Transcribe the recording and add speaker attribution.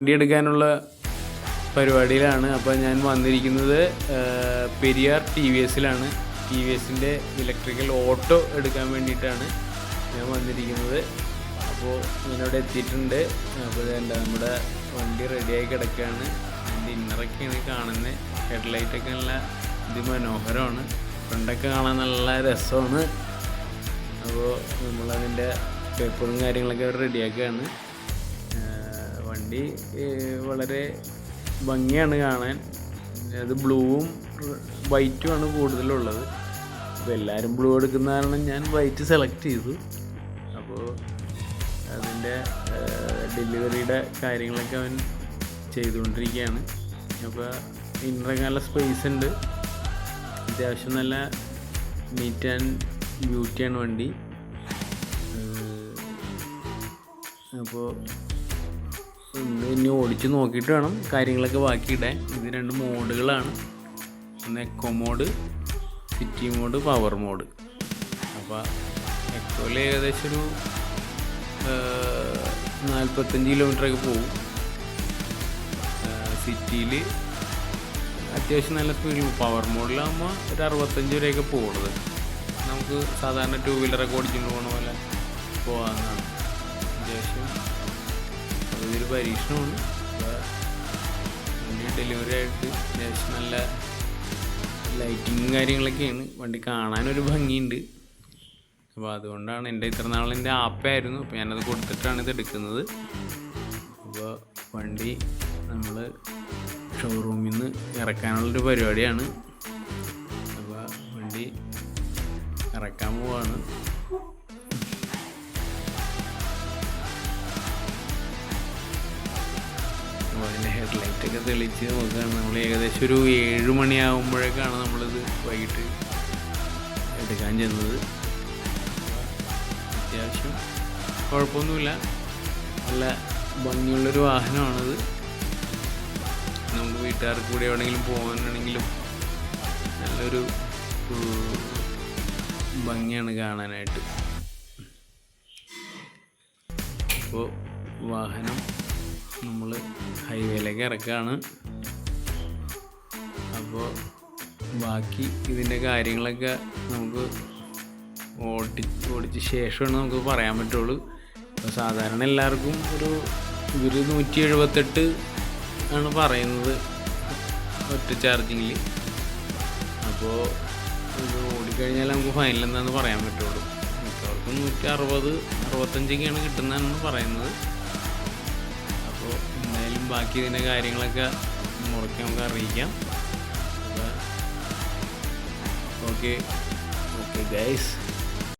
Speaker 1: വണ്ടി എടുക്കാനുള്ള പരിപാടിയിലാണ്. അപ്പോൾ ഞാൻ വന്നിരിക്കുന്നത് പെരിയാർ ടി വി എസിലാണ്. ടി വി എസിന്റെ ഇലക്ട്രിക്കൽ ഓട്ടോ എടുക്കാൻ വേണ്ടിയിട്ടാണ് ഞാൻ വന്നിരിക്കുന്നത്. അപ്പോൾ ഞാനവിടെ എത്തിയിട്ടുണ്ട്. അപ്പോൾ എന്താ നമ്മുടെ വണ്ടി റെഡിയായി കിടക്കുകയാണ്. അതിന്റെ ഇന്നറൊക്കെയാണ് കാണുന്നത് ഹെഡ്ലൈറ്റൊക്കെ നല്ല അതിമനോഹരമാണ്. ഫ്രണ്ടൊക്കെ കാണാൻ നല്ല രസമാണ്. അപ്പോൾ നമ്മളതിന്റെ പേപ്പറും കാര്യങ്ങളൊക്കെ റെഡിയാക്കുകയാണ്. വണ്ടി വളരെ ഭംഗിയാണ് കാണാൻ. അത് ബ്ലൂവും വൈറ്റുമാണ് കൂടുതലുള്ളത്. അപ്പോൾ എല്ലാവരും ബ്ലൂ എടുക്കുന്ന കാരണം ഞാൻ വൈറ്റ് സെലക്ട് ചെയ്തു. അപ്പോൾ അതിന്റെ ഡെലിവറിയുടെ കാര്യങ്ങളൊക്കെ അവൻ ചെയ്തുകൊണ്ടിരിക്കുകയാണ്. അപ്പോൾ ഇന്നറൊക്കെ നല്ല സ്പേസ് ഉണ്ട്. അത്യാവശ്യം നല്ല നീറ്റ് ആൻഡ് ബ്യൂട്ടിയാണ് വണ്ടി. അപ്പോൾ ഇനി ഓടിച്ച് നോക്കിയിട്ട് വേണം കാര്യങ്ങളൊക്കെ ബാക്കിയിടാൻ. ഇത് രണ്ട് മോഡുകളാണ്. ഒന്ന് eco mode city mode power mode അപ്പോൾ എക്കോയിൽ ഏകദേശം ഒരു നാൽപ്പത്തഞ്ച് കിലോമീറ്ററൊക്കെ പോകും. സിറ്റിയിൽ അത്യാവശ്യം നല്ല സ്പീഡിൽ പവർ മോഡിലാകുമ്പോൾ ഒരു അറുപത്തഞ്ച് വരെയൊക്കെ പോകുന്നത് നമുക്ക് സാധാരണ ടൂ വീലറൊക്കെ ഓടിച്ചുകൊണ്ട് പോകണ പോലെ പോകാവുന്നതാണ് അത്യാവശ്യം അതൊരു പരീക്ഷണമാണ്. വണ്ടി ഡെലിവറി ആയിട്ട് അത്യാവശ്യം നല്ല ലൈറ്റിങ്ങും കാര്യങ്ങളൊക്കെയാണ്. വണ്ടി കാണാനൊരു ഭംഗിയുണ്ട്. അപ്പോൾ അതുകൊണ്ടാണ് എന്റെ ഇത്ര നാൾ എന്റെ ആപ്പായിരുന്നു അപ്പോൾ ഞാനത് കൊടുത്തിട്ടാണ് ഇത് എടുക്കുന്നത്. അപ്പോൾ വണ്ടി നമ്മൾ ഷോറൂമിൽ നിന്ന് ഇറക്കാനുള്ളൊരു പരിപാടിയാണ്. അപ്പോൾ വണ്ടി ഇറക്കാൻ പോവാണ്. അപ്പോൾ അതിന്റെ ഹെഡ്ലൈറ്റൊക്കെ തെളിച്ച് നോക്കുകയാണ്. നമ്മൾ ഏകദേശം ഒരു ഏഴ് മണിയാകുമ്പോഴേക്കാണ് നമ്മളിത് വൈകിട്ട് എടുക്കാൻ ചെന്നത്. അത്യാവശ്യം കുഴപ്പമൊന്നുമില്ല. നല്ല ഭംഗിയുള്ളൊരു വാഹനമാണത്. നമുക്ക് വീട്ടുകാർക്ക് കൂടി എവിടെയെങ്കിലും പോകാനാണെങ്കിലും നല്ലൊരു ഭംഗിയാണ് കാണാനായിട്ട്. അപ്പോൾ വാഹനം നമ്മൾ ഹൈവേയിലേക്ക് ഇറക്കുകയാണ് അപ്പോൾ ബാക്കി ഇതിന്റെ കാര്യങ്ങളൊക്കെ നമുക്ക് ഓടി ഓടിച്ച ശേഷമാണ് നമുക്ക് പറയാൻ പറ്റുള്ളൂ. അപ്പോൾ സാധാരണ എല്ലാവർക്കും ഒരു ഒരു നൂറ്റി എഴുപത്തെട്ട് ആണ് പറയുന്നത് ഒറ്റ ചാർജിങ്ങിൽ അപ്പോൾ ഇത് ഓടിക്കഴിഞ്ഞാൽ നമുക്ക് ഫൈനൽ എന്താണെന്ന് പറയാൻ പറ്റുള്ളൂ. മിക്കവർക്കും നൂറ്റി അറുപത് അറുപത്തഞ്ചൊക്കെയാണ് കിട്ടുന്നതെന്ന് പറയുന്നത്. അപ്പോൾ എന്തായാലും ബാക്കി ഇതിന്റെ കാര്യങ്ങളൊക്കെ മുറയ്ക്ക് നമുക്ക് അറിയിക്കാം. Okay okay guys